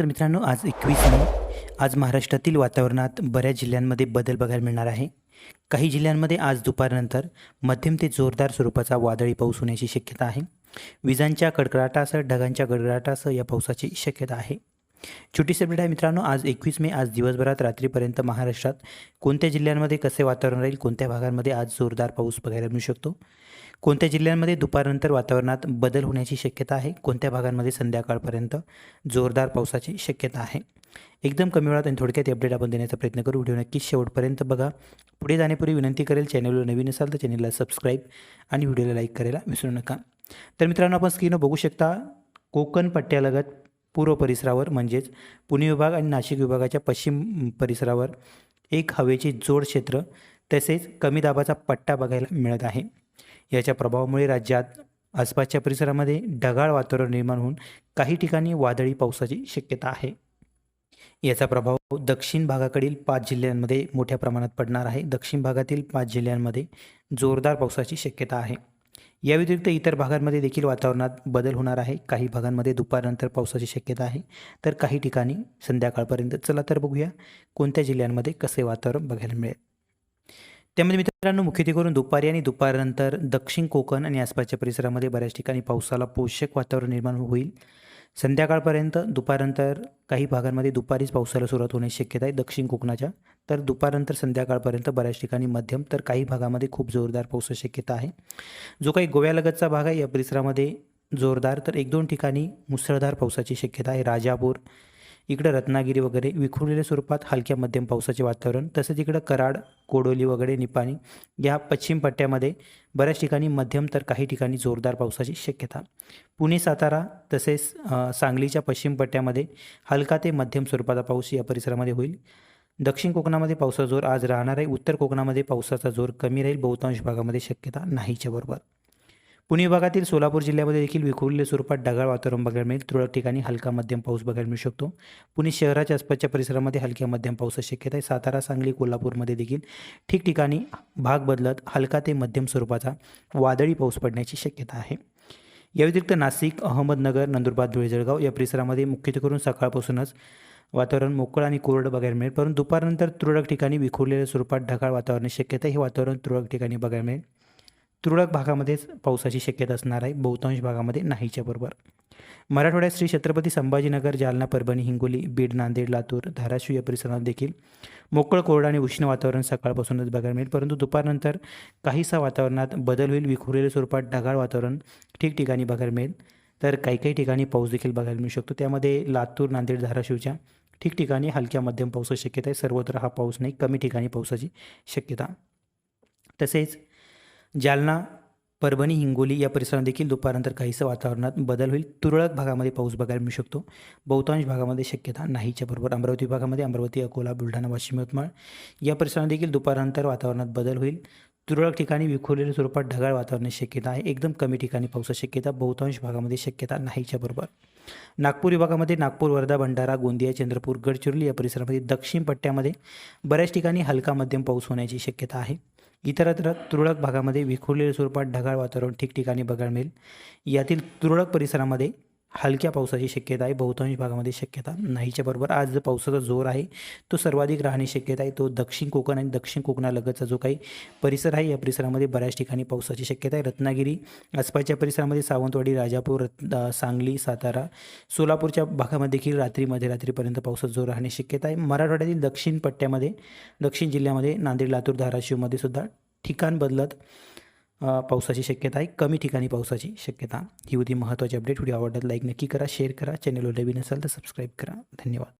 तर मित्रांनो आज एकवीस मे. आज महाराष्ट्रातील वातावरणात बऱ्याच जिल्ह्यांमध्ये बदल बघायला मिळणार आहे. काही जिल्ह्यांमध्ये आज दुपारनंतर मध्यम ते जोरदार स्वरूपाचा वादळी पाऊस होण्याची शक्यता आहे. विजांच्या कडकडाटासह ढगांच्या गडगडाटासह या पावसाची शक्यता आहे. छोटी अपडेट आहे मित्रांनो आज एकवीस मे आज दिवसभरात रात्रीपर्यंत महाराष्ट्रात कोणत्या जिल्ह्यांमध्ये कसे वातावरण राहील कोणत्या भागांमध्ये आज जोरदार पाऊस बघायला मिळू शकतो? कोणत्या जिल्ह्यांमध्ये दुपारनंतर वातावरणात बदल होण्याची शक्यता आहे? कोणत्या भागांमध्ये संध्याकाळपर्यंत जोरदार पावसाची शक्यता आहे? एकदम कमी वेळात आणि थोडक्यात अपडेट आपण देण्याचा प्रयत्न करू. व्हिडिओ नक्कीच शेवटपर्यंत बघा. पुढे जाण्यापूर्वी विनंती करेल चॅनलवर नवीन असाल तर चॅनलला सबस्क्राईब आणि व्हिडिओला लाईक करायला विसरू नका. तर मित्रांनो आपण स्क्रीनवर बघू शकता कोकण पट्ट्यालगत पूर्व परिसरावर म्हणजेच पुणे विभाग आणि नाशिक विभागाच्या पश्चिम परिसरावर एक हवेचे जोड क्षेत्र तसेच कमी दाबाचा पट्टा बघायला मिळत आहे. याच्या प्रभावामुळे राज्यात आसपासच्या परिसरामध्ये ढगाळ वातावरण निर्माण होऊन काही ठिकाणी वादळी पावसाची शक्यता आहे. याचा प्रभाव दक्षिण भागाकडील पाच जिल्ह्यांमध्ये मोठ्या प्रमाणात पडणार आहे. दक्षिण भागातील पाच जिल्ह्यांमध्ये जोरदार पावसाची शक्यता आहे. या व्यतिरिक्त इतर भागांमध्ये देखील वातावरणात बदल होणार आहे. काही भागांमध्ये दुपारनंतर पावसाची शक्यता आहे. तर काही ठिकाणी संध्याकाळपर्यंत चला तर बघूया. कोणत्या जिल्ह्यांमध्ये कसे वातावरण बघायला मिळेल? त्यामध्ये मित्रांनो मुख्यत्वे करून दुपारी आणि दुपारनंतर दक्षिण कोकण आणि आसपासच्या परिसरामध्ये बऱ्याच ठिकाणी पावसाला पोषक वातावरण निर्माण होईल. संध्याकाळपर्यंत दुपारनंतर काही भागांमध्ये दुपारीच पावसाला सुरुवात होण्याची शक्यता आहे दक्षिण कोकणाच्या. तर दुपारनंतर संध्याकाळपर्यंत बऱ्याच ठिकाणी मध्यम तर काही भागामध्ये खूप जोरदार पावसाची शक्यता आहे. जो काही गोव्यालगतचा भाग आहे या परिसरामध्ये जोरदार तर एक दोन ठिकाणी मुसळधार पावसाची शक्यता आहे. राजापूर इकडं रत्नागिरी वगैरे विखुरलेल्या स्वरूपात हलक्या मध्यम पावसाचे वातावरण तसंच इकडं कराड कोडोली वगैरे निपाणी या पश्चिम पट्ट्यामध्ये बऱ्याच ठिकाणी मध्यम तर काही ठिकाणी जोरदार पावसाची शक्यता. पुणे सातारा तसेच सांगलीच्या पश्चिम पट्ट्यामध्ये हलका ते मध्यम स्वरूपाचा पाऊस या परिसरामध्ये होईल. दक्षिण कोकणामध्ये पावसाचा जोर आज राहणार आहे. उत्तर कोकणामध्ये पावसाचा जोर कमी राहील. बहुतांश भागामध्ये शक्यता नाहीच्या बरोबर. पुणे विभागातील सोलापूर जिल्ह्यामध्ये देखील विखुरलेल्या स्वरूपात ढगाळ वातावरण बघायला मिळेल. तुरळक ठिकाणी हलका मध्यम पाऊस बघायला मिळू शकतो. पुणे शहराच्या आसपासच्या परिसरामध्ये हलक्या मध्यम पावसाची शक्यता आहे. सातारा सांगली कोल्हापूरमध्ये देखील ठिकठिकाणी भाग बदलत हलका ते मध्यम स्वरूपाचा वादळी पाऊस पडण्याची शक्यता आहे. या व्यतिरिक्त नाशिक अहमदनगर नंदुरबार धुळे जळगाव या परिसरामध्ये मुख्यत्वे करून सकाळपासूनच वातावरण मोकळं आणि कोरडं बघायला मिळेल. परंतु दुपारनंतर तुरळक ठिकाणी विखुरलेल्या स्वरूपात ढगाळ वातावरणाची शक्यता हे वातावरण तुरळक ठिकाणी बघायला मिळेल. तुरळक भागामध्येच पावसाची शक्यता असणार आहे. बहुतांश भागामध्ये नाहीच्या बरोबर. मराठवाड्यात श्री छत्रपती संभाजीनगर जालना परभणी हिंगोली बीड नांदेड लातूर धाराशिव या परिसरात देखील मोकळं कोरडं आणि उष्ण वातावरण सकाळपासूनच बघायला मिळेल. परंतु दुपारनंतर काहीसा वातावरणात बदल होईल. विखुरलेल्या स्वरूपात ढगाळ वातावरण ठिकठिकाणी बघायला मिळेल. तर काही काही ठिकाणी पाऊस देखील बघायला मिळू शकतो. त्यामध्ये लातूर नांदेड धाराशिवच्या ठिकठिकाणी हलक्या मध्यम पावसाची शक्यता आहे. सर्वत्र हा पाऊस नाही. कमी ठिकाणी पावसाची शक्यता. तसेच जालना परभणी हिंगोली या परिसरात देखील दुपारनंतर काहीसं वातावरणात बदल होईल. तुरळक भागामध्ये पाऊस बघायला मिळू शकतो. बहुतांश भागामध्ये शक्यता नाहीच्या बरोबर. अमरावती विभागामध्ये अमरावती अकोला बुलढाणा वाशिम यवतमाळ या परिसरात देखील दुपारनंतर वातावरणात बदल होईल. तुरळक ठिकाणी विखुरलेल्या स्वरूपात ढगाळ वातावरणाची शक्यता आहे. एकदम कमी ठिकाणी पावसाची शक्यता बहुतांश भागामध्ये शक्यता नाहीच्या बरोबर. नागपूर विभागामध्ये नागपूर वर्धा भंडारा गोंदिया चंद्रपूर गडचिरोली या परिसरामध्ये दक्षिण पट्ट्यामध्ये बऱ्याच ठिकाणी हलका मध्यम पाऊस होण्याची शक्यता आहे. इतरत्र तुरळक भागामध्ये विखुरलेल्या स्वरूपात ढगाळ वातावरण ठिकठिकाणी बघायला मिळेल. यातील तुरळक परिसरामध्ये हलक्या पावसाची शक्यता आहे बहुतांश भागामध्ये शक्यता नाहीच्या बरोबर. आज जो पावसाचा जोर आहे तो सर्वाधिक राहण्याची शक्यता आहे तो दक्षिण कोकण आणि दक्षिण कोकणालगतचा जो काही परिसर आहे या परिसरामध्ये बऱ्याच ठिकाणी पावसाची शक्यता आहे. रत्नागिरी आसपासच्या परिसरामध्ये सावंतवाडी राजापूर रत् सांगली सातारा सोलापूरच्या भागामध्ये देखील रात्री मध्यरात्रीपर्यंत पावसाचा जोर राहण्याची शक्यता आहे. मराठवाड्यातील दक्षिण पट्ट्यामध्ये दक्षिण जिल्ह्यामध्ये नांदेड लातूर धाराशिवमध्ये सुद्धा ठिकाण बदलत पावसाची शक्यता आहे. कमी ठिकाणी पावसाची शक्यता. ही होती महत्त्वाची अपडेट व्हिडिओ आवडल्यास लाईक नक्की करा शेअर करा. चॅनलवर नवीन असाल तर सबस्क्राईब करा. धन्यवाद.